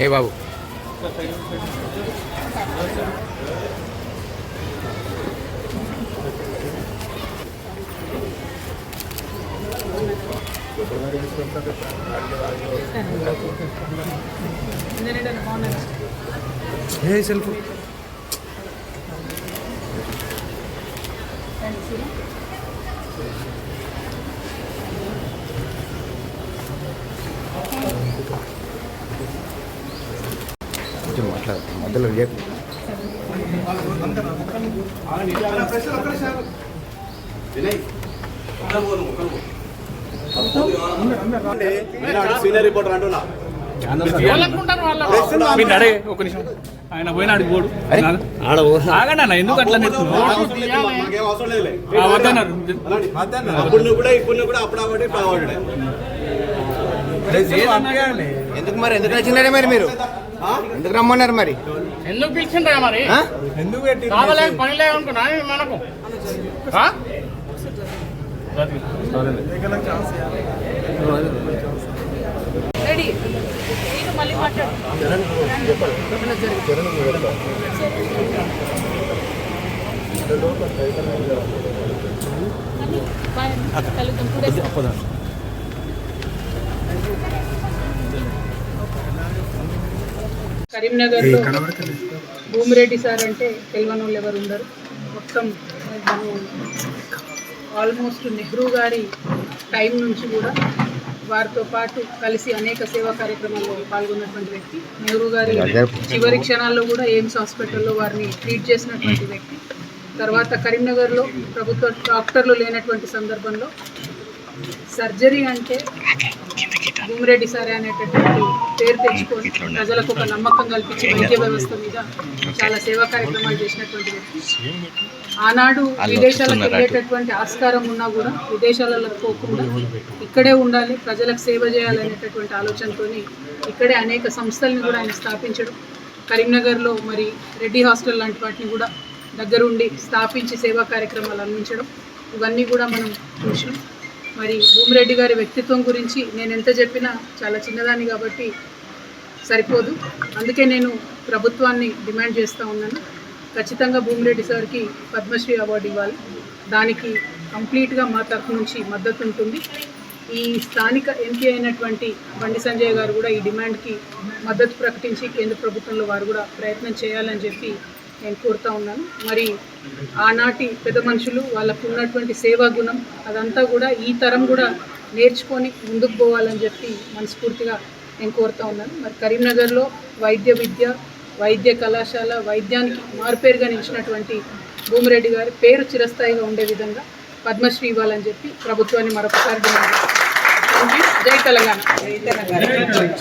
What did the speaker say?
A Babu a self కొంచెం మాట్లాడు మధ్యలో రియాక్ట్ సీనియర్ రిపోర్టర్ అంటున్నా మీరు అడే ఒక నిమిషం. ఆయన పోయినాడు పోడు. ఆగండి అన్న ఎందుకు అట్లా ఎందుకు మరి? ఎందుకు వచ్చినారే మరి మీరు? ఎందుకు రమ్మన్నారు మరి? ఎందుకు పిలిచిండ్రా మరి? ఆ? కావాలని పని లేదనుకున్నా మనకు? ఆ? కరీంనగర్లో భూమిరెడ్డి సార్ అంటే తెలియని వాళ్ళు ఎవరు ఉండరు. మొత్తం ఆల్మోస్ట్ నెహ్రూ గారి టైం నుంచి కూడా వారితో పాటు కలిసి అనేక సేవా కార్యక్రమాల్లో పాల్గొన్నటువంటి వ్యక్తి. నెహ్రూ గారి చివరి క్షణాల్లో కూడా ఎయిమ్స్ హాస్పిటల్లో వారిని ట్రీట్ చేసినటువంటి వ్యక్తి. తర్వాత కరీంనగర్లో ప్రభుత్వ డాక్టర్లు లేనటువంటి సందర్భంలో సర్జరీ అంటే భూమిరెడ్డి సారే అనేటటువంటి పేరు తెచ్చుకొని ప్రజలకు ఒక నమ్మకం కల్పించి వైద్య వ్యవస్థ మీద చాలా సేవా కార్యక్రమాలు చేసినటువంటి వ్యక్తి. ఆనాడు విదేశాలకు వెళ్ళేటటువంటి ఆస్కారం ఉన్నా కూడా విదేశాలలో పోకుండా ఇక్కడే ఉండాలి ప్రజలకు సేవ చేయాలనేటటువంటి ఆలోచనతోని ఇక్కడే అనేక సంస్థల్ని కూడా ఆయన స్థాపించడం. కరీంనగర్లో మరి రెడ్డి హాస్టల్ లాంటి వాటిని కూడా దగ్గరుండి స్థాపించి సేవా కార్యక్రమాలు అందించడం. ఇవన్నీ కూడా మనం చూసినాం. మరి భూమిరెడ్డి గారి వ్యక్తిత్వం గురించి నేను ఎంత చెప్పినా చాలా చిన్నదాన్ని కాబట్టి సరిపోదు. అందుకే నేను ప్రభుత్వాన్ని డిమాండ్ చేస్తూ ఉన్నాను. ఖచ్చితంగా భూమిరెడ్డి సార్కి పద్మశ్రీ అవార్డు ఇవ్వాలి. దానికి కంప్లీట్గా మా తరఫు నుంచి మద్దతు ఉంటుంది. ఈ స్థానిక ఎంపీ అయినటువంటి బండి సంజయ్ గారు కూడా ఈ డిమాండ్కి మద్దతు ప్రకటించి కేంద్ర ప్రభుత్వంలో వారు కూడా ప్రయత్నం చేయాలని చెప్పి నేను కోరుతా ఉన్నాను. మరి ఆనాటి పెద్ద మనుషులు వాళ్ళకు ఉన్నటువంటి సేవా గుణం అదంతా కూడా ఈ తరం కూడా నేర్చుకొని ముందుకు పోవాలని చెప్పి మనస్ఫూర్తిగా నేను కోరుతా ఉన్నాను. మరి కరీంనగర్లో వైద్య విద్య వైద్య కళాశాల వైద్యానికి మారుపేరుగా నిలిచినటువంటి భూమిరెడ్డి గారి పేరు చిరస్థాయిగా ఉండే విధంగా పద్మశ్రీ ఇవ్వాలని చెప్పి ప్రభుత్వాన్ని మరొకసారి జై తెలంగాణ. జై తెలంగాణ.